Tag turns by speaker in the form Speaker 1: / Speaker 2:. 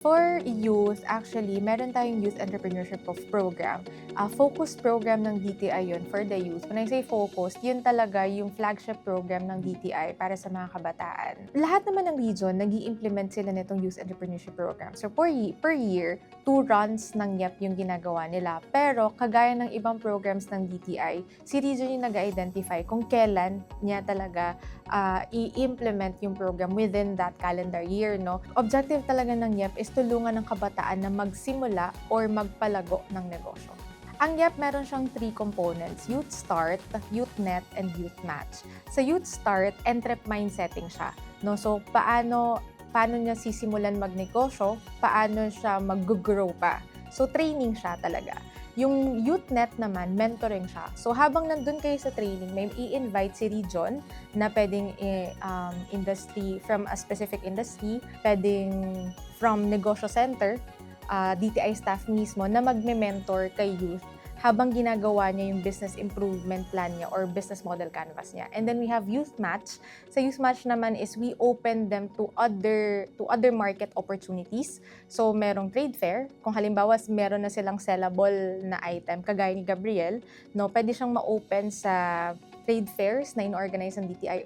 Speaker 1: For youth, actually, meron tayong youth entrepreneurship of program. Uh, focused program ng DTI yun for the youth. When I say focused, yun talaga yung flagship program ng DTI para sa mga kabataan. Lahat naman ng region, nag implement sila nitong youth entrepreneurship program. So per, per year, two runs ng YEP yung ginagawa nila. Pero kagaya ng ibang programs ng DTI, si region yung nag-identify kung kailan niya talaga ah, i-implement yung program within that calendar year. No? Objective talaga ng YEP is tulungan ng kabataan na magsimula or magpalago ng negosyo. Ang YEP meron siyang three components, Youth Start, Youth Net, and Youth Match. Sa Youth Start, entrep mindsetting siya. No? So, paano, paano niya sisimulan magnegosyo, paano siya mag-grow pa. So, training siya talaga. Yung Youth Net naman, mentoring siya. So, habang nandun kayo sa training, may i-invite si Region na pwedeng um, industry, from a specific industry, pwedeng from negosyo center, uh, DTI staff mismo na magme-mentor kay youth habang ginagawa niya yung business improvement plan niya or business model canvas niya. And then we have youth match. Sa youth match naman is we open them to other to other market opportunities. So merong trade fair, kung halimbawa meron na silang sellable na item kagaya ni Gabriel, no, pwede siyang ma-open sa trade fairs na in-organize ng DTI